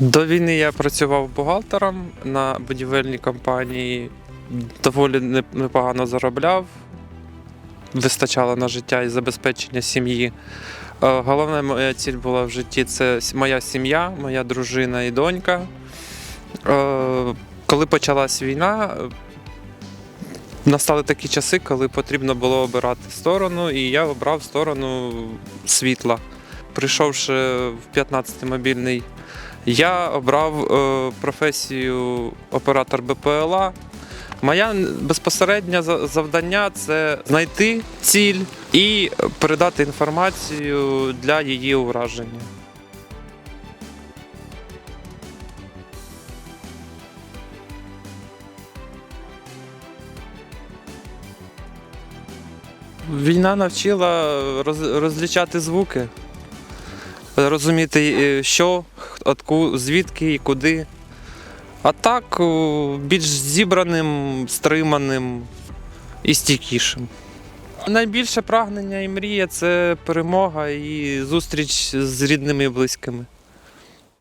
До війни я працював бухгалтером на будівельній компанії, доволі непогано заробляв, вистачало на життя і забезпечення сім'ї. Е, Головна моя ціль була в житті це моя сім'я, моя дружина і донька. Е, Коли почалась війна, настали такі часи, коли потрібно було обирати сторону, і я обрав сторону світла. Прийшовши в 15-й мобільний я обрав е, професію оператор БПЛА. Моя безпосереднє за- завдання це знайти ціль і передати інформацію для її ураження. Війна навчила роз- розлічати звуки, розуміти, е, що, отку, звідки і куди. А так більш зібраним, стриманим і стійкішим. Найбільше прагнення і мрія це перемога і зустріч з рідними і близькими.